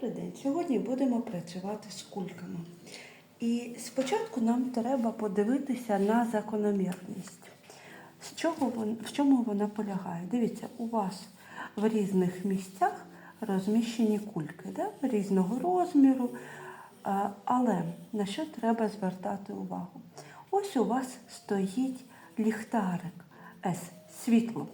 Добрий день. Сьогодні будемо працювати з кульками. І спочатку нам треба подивитися на закономірність. З чого в чому вона полягає? Дивіться, у вас в різних місцях розміщені кульки да? різного розміру. Але на що треба звертати увагу? Ось у вас стоїть ліхтарик С, світло.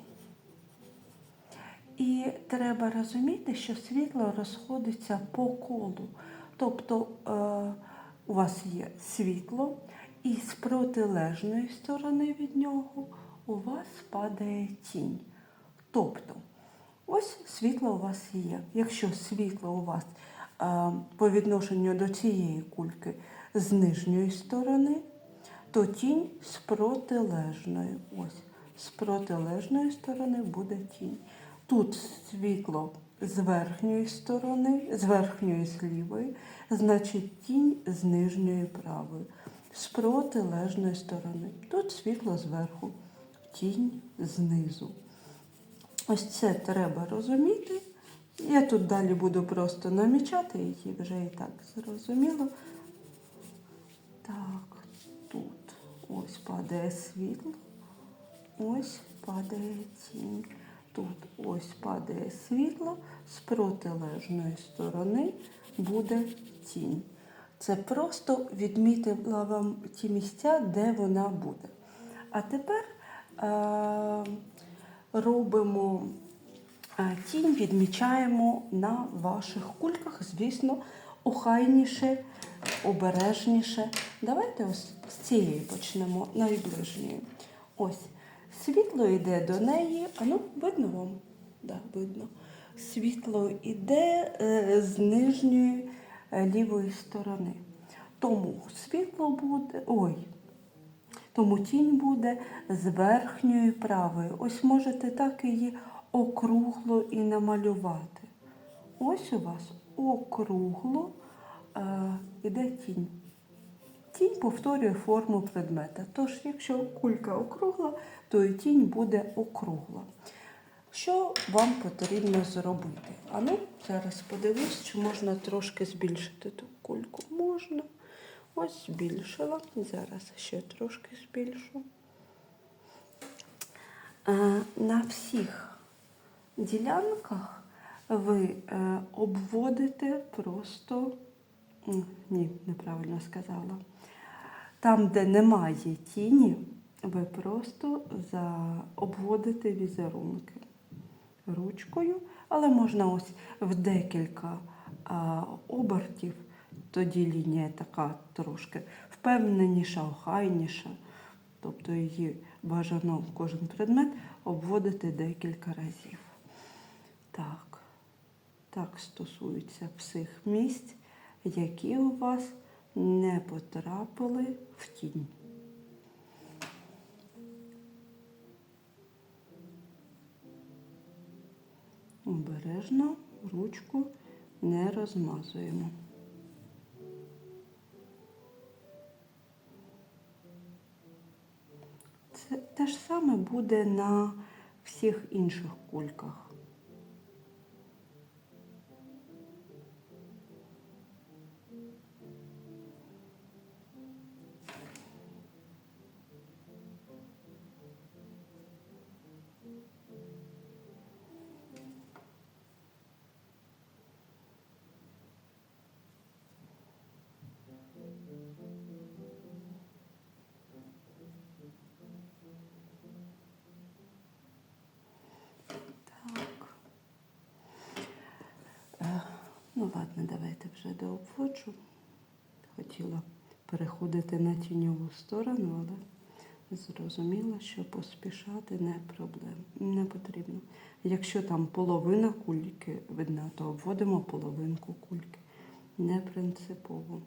І треба розуміти, що світло розходиться по колу. Тобто е, у вас є світло, і з протилежної сторони від нього у вас падає тінь. Тобто, ось світло у вас є. Якщо світло у вас е, по відношенню до цієї кульки з нижньої сторони, то тінь з протилежної. Ось, з протилежної сторони буде тінь. Тут світло з верхньої сторони, з верхньої з лівої, значить тінь з нижньої правої, з протилежної сторони. Тут світло зверху, тінь знизу. Ось це треба розуміти. Я тут далі буду просто намічати її, вже і так зрозуміло. Так, тут ось падає світло, ось падає тінь. Тут ось падає світло, з протилежної сторони буде тінь. Це просто відмітила вам ті місця, де вона буде. А тепер е- робимо е, тінь, відмічаємо на ваших кульках, звісно, охайніше, обережніше. Давайте ось з цієї почнемо, найближньої. Ось. Світло йде до неї, а ну, видно вам? Да, видно. Світло йде е, з нижньої е, лівої сторони. Тому світло буде, ой, тому тінь буде з верхньої правої. Ось можете так її округло і намалювати. Ось у вас округло е, іде тінь. Тінь повторює форму предмета. Тож, якщо кулька округла, то і тінь буде округла. Що вам потрібно зробити? А ну, зараз подивись, чи можна трошки збільшити ту кульку. Можна. Ось збільшила. Зараз ще трошки збільшу. Е, На всіх ділянках ви е, обводите просто. Ні, неправильно сказала. Там, де немає тіні, ви просто обводите візерунки ручкою, але можна ось в декілька а, обертів, тоді лінія така трошки впевненіша, охайніша. Тобто її бажано кожен предмет обводити декілька разів. Так, так стосується всіх місць, які у вас не потрапили в тінь. Обережно ручку не розмазуємо. Це те ж саме буде на всіх інших кульках. Ну, ладно, давайте вже дообводжу. Хотіла переходити на тіньову сторону, але зрозуміла, що поспішати не проблем, не потрібно. Якщо там половина кульки видна, то обводимо половинку кульки. Не принципово.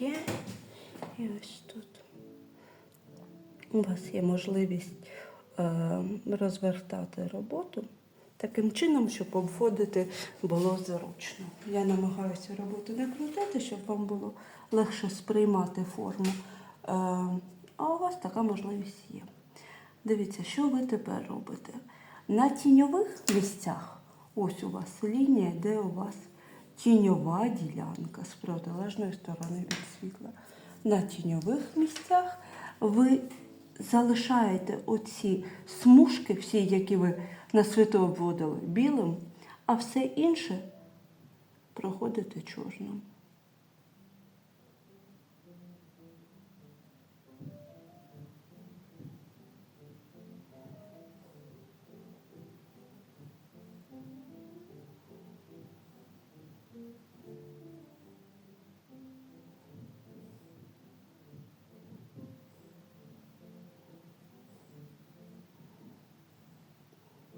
Є. І ось тут. У вас є можливість е, розвертати роботу таким чином, щоб обводити було зручно. Я намагаюся роботу не крутити, щоб вам було легше сприймати форму. Е, а у вас така можливість є. Дивіться, що ви тепер робите. На тіньових місцях, ось у вас лінія, де у вас тіньова ділянка з протилежної сторони від світла. На тіньових місцях ви залишаєте оці смужки, всі, які ви на світло обводили білим, а все інше проходите чорним.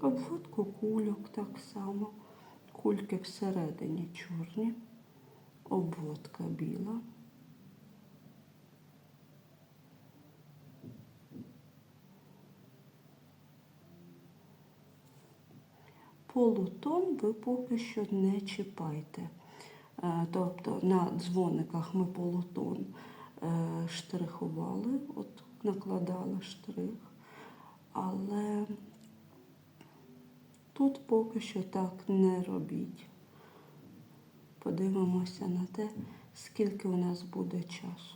Обводку кульок так само. Кульки всередині чорні, обводка біла. Полутон ви поки що не чіпайте. Е, Тобто на дзвониках ми полутон е, штрихували, от накладали штрих, але Тут поки що так не робіть. Подивимося на те, скільки у нас буде часу.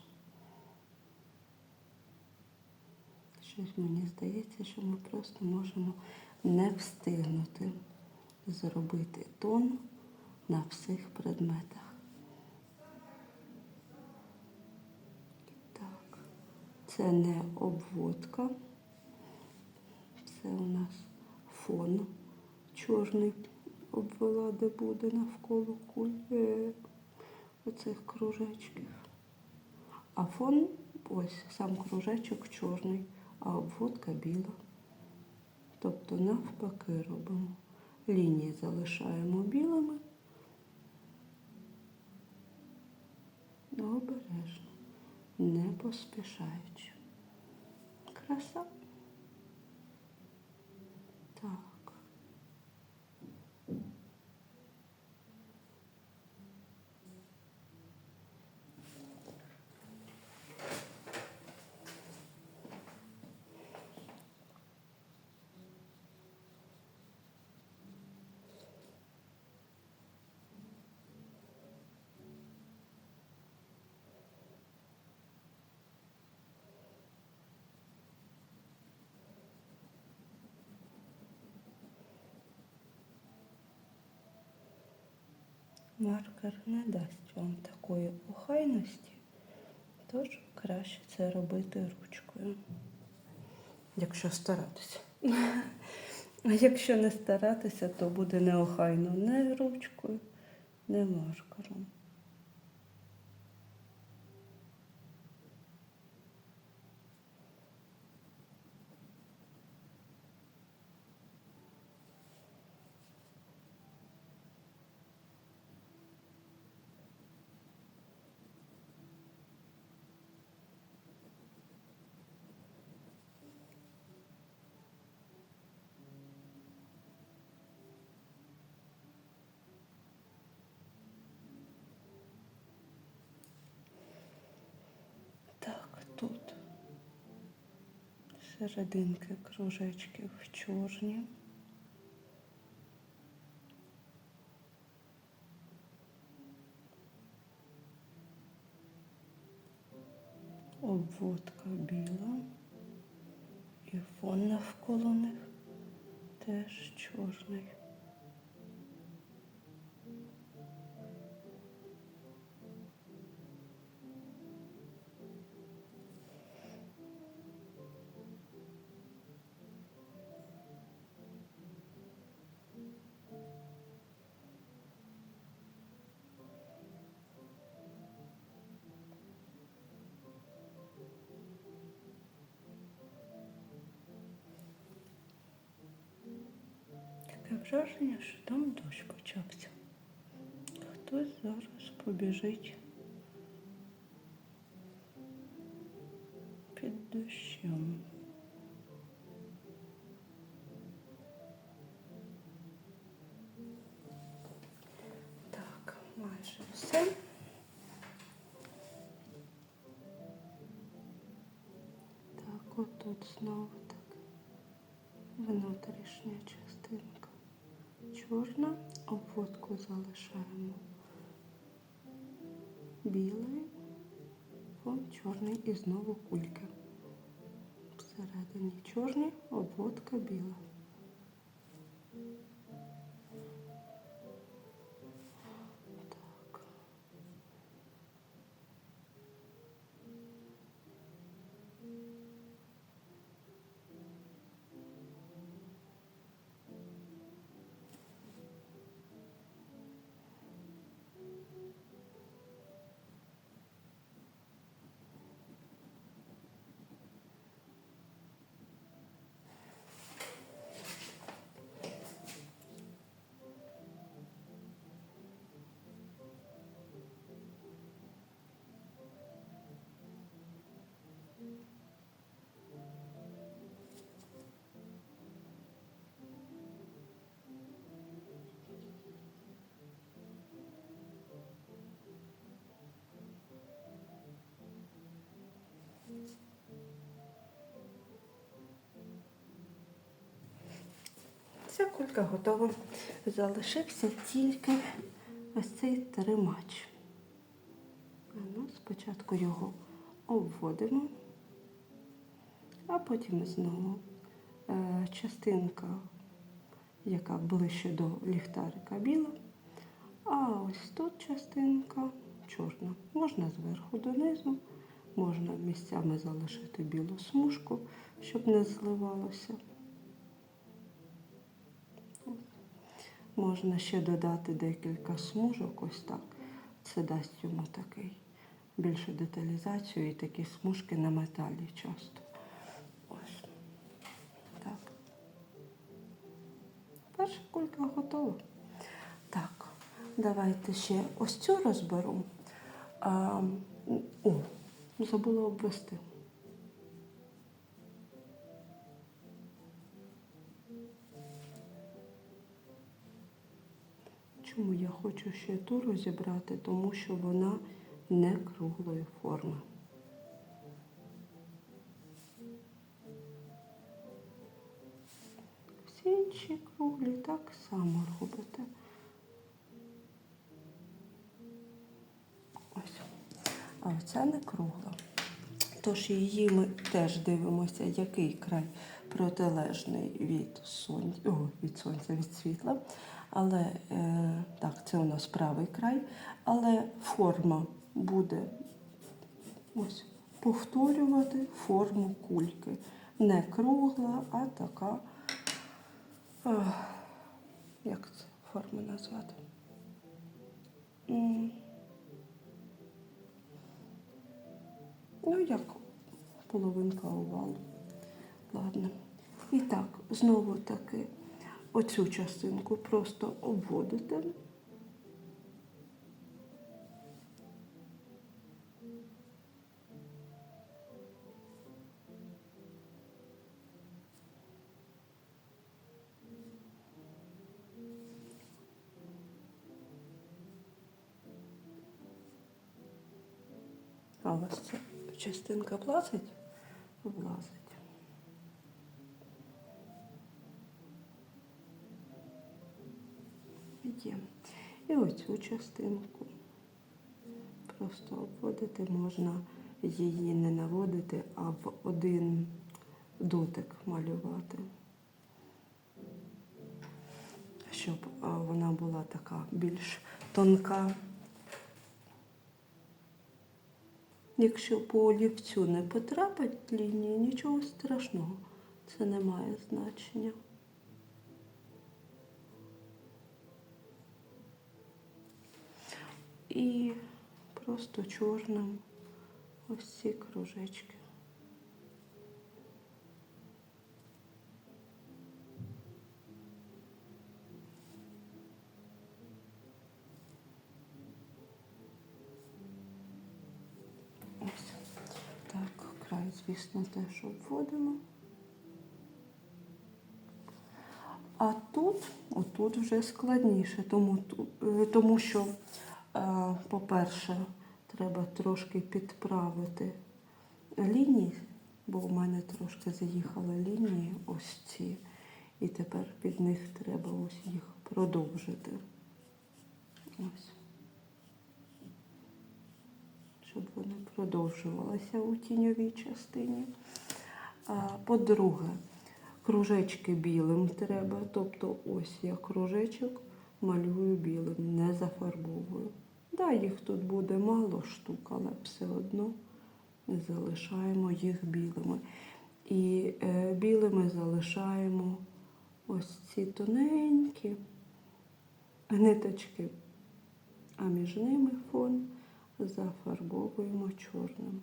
Щось мені здається, що ми просто можемо не встигнути зробити тон на всіх предметах. Так, це не обводка, це у нас фон чорний обвела, де буде навколо куль е, оцих кружечків. А фон ось сам кружечок чорний, а обводка біла. Тобто навпаки робимо. Лінії залишаємо білими. Обережно, не поспішаючи. Краса. Так. Маркер не дасть вам такої охайності, тож краще це робити ручкою. Якщо старатися. А якщо не старатися, то буде неохайно не ручкою, не маркером. Так, тут серединки кружечків чорні. Обводка біла і фон навколо них теж чорний. Таке враження, що там дощ почався. Хтось зараз побіжить під дощем. Обводку залишаємо білий, фон чорний і знову кульки. Всередині чорний, обводка біла. Ця кулька готова. Залишився тільки ось цей тримач. Ну, спочатку його обводимо, а потім знову е, частинка, яка ближче до ліхтарика біла, а ось тут частинка чорна. Можна зверху донизу, можна місцями залишити білу смужку, щоб не зливалося. Можна ще додати декілька смужок, ось так. Це дасть йому такий більшу деталізацію і такі смужки на металі часто. Ось. Так. Перша кулька готова. Так, давайте ще ось цю розберу. А, о, забула обвести. Чому я хочу ще ту розібрати? Тому що вона не круглої форми. Всі інші круглі так само робите. Ось. А оця не кругла. Тож її ми теж дивимося, який край протилежний від сонця, від сонця, від світла. Але е, так, це у нас правий край, але форма буде ось повторювати форму кульки. Не кругла, а така. А, як це форму назвати? Ну, як половинка овалу. Ладно. І так, знову таки оцю частинку просто обводите. А у вас ця частинка влазить? Влазить. Є. І оцю частинку. Просто обводити можна її не наводити, а в один дотик малювати. Щоб вона була така більш тонка. Якщо по олівцю не потрапить лінії, нічого страшного. Це не має значення. і просто чорним ось ці кружечки. Так, край, звісно, теж обводимо. А тут, отут вже складніше, тому е, тому що по-перше, треба трошки підправити лінії, бо в мене трошки заїхали лінії ось ці. І тепер під них треба ось їх продовжити. Ось. Щоб вони продовжувалися у тіньовій частині. По-друге, кружечки білим треба. Тобто ось я кружечок малюю білим, не зафарбовую. Да, їх тут буде мало штук, але все одно залишаємо їх білими. І е, білими залишаємо ось ці тоненькі ниточки, а між ними фон зафарбовуємо чорним.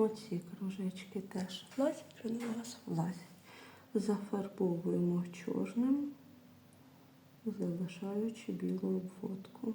Оці кружечки теж влазять, чи не влазять? влазять. Зафарбовуємо чорним, залишаючи білу обводку.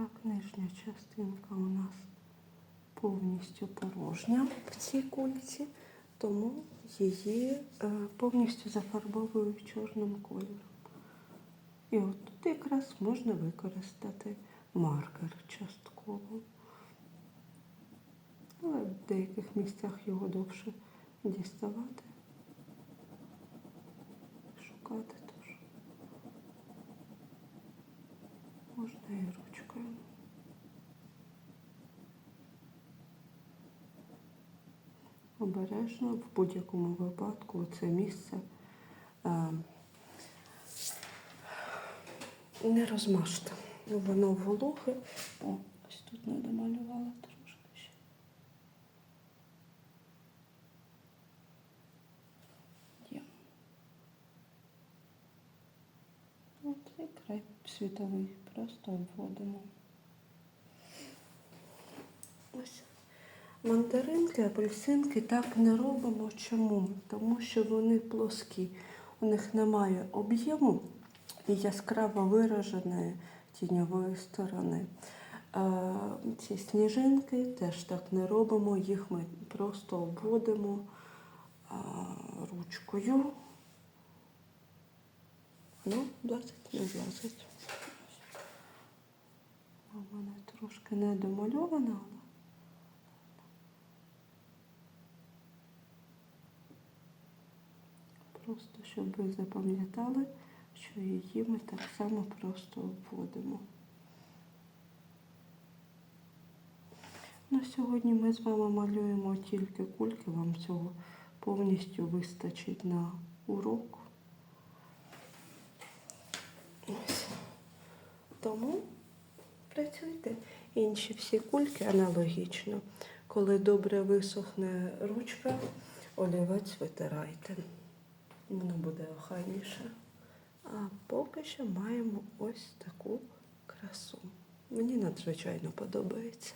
Так, нижня частинка у нас повністю порожня в цій кульці, тому її е, повністю зафарбовую чорним кольором. І от тут якраз можна використати маркер частково. Але в деяких місцях його довше діставати, шукати теж. Можна і ручкою. Обережно в будь-якому випадку це місце е, не розмажте. Воно вологе. О, ось тут не домалювала трошки ще. Є. І край світовий. Просто обводимо. Ось. Мандаринки, апельсинки так не робимо. Чому? Тому що вони плоскі. У них немає об'єму і яскраво вираженої тіньової сторони. Е, Ці сніжинки теж так не робимо, їх ми просто обводимо е, ручкою. Ну, влазить, не влазить. У мене трошки не домальована, але. Просто щоб ви запам'ятали, що її ми так само просто обводимо. На сьогодні ми з вами малюємо тільки кульки, вам цього повністю вистачить на урок. Ось. Тому Працюйте. Інші всі кульки аналогічно. Коли добре висохне ручка, олівець витирайте. Воно буде охайніше. А поки що маємо ось таку красу. Мені надзвичайно подобається.